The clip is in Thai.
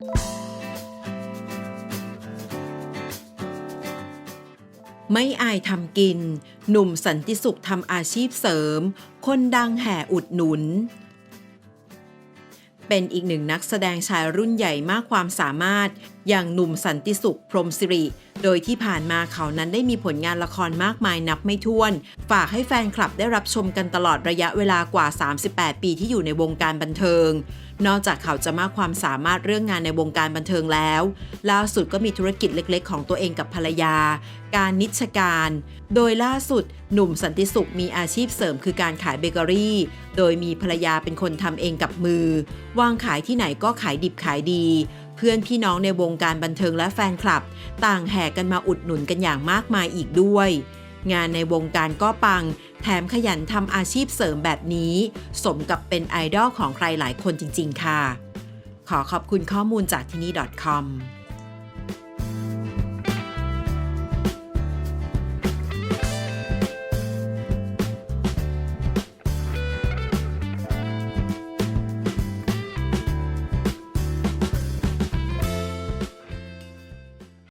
ไม่อายทำกิน หนุ่มสันติสุขทำอาชีพเสริม คนดังแห่อุดหนุน เป็นอีกหนึ่งนักแสดงชายรุ่นใหญ่มากความสามารถ อย่างหนุ่มสันติสุขพรมสิริ โดยที่ผ่านมาเขานั้นได้มีผลงานละครมากมายนับไม่ถ้วน ฝากให้แฟนคลับได้รับชมกันตลอดระยะเวลากว่า 38 ปีที่อยู่ในวงการบันเทิง นอกจากเขาจะมากความสามารถเรื่องงานในวงการบันเทิงแล้ว ล่าสุดก็มีธุรกิจเล็กๆ ของตัวเองกับภรรยา การนิชการ โดยล่าสุด หนุ่มสันติสุขมีอาชีพเสริมคือการขายเบเกอรี่ โดยมีภรรยาเป็นคนทำเองกับมือ วางขายที่ไหนก็ขายดิบขายดี พื่อนพี่น้องในวงการบันเทิงและแฟนคลับ ต่างแห่กันมาอุดหนุนกันอย่างมากมายอีกด้วย งานในวงการก็ปัง แถมขยันทำอาชีพเสริมแบบนี้ สมกับเป็นไอดอลของใครหลายคนจริง ๆ ค่ะ ขอขอบคุณข้อมูลจากที่นี่ .com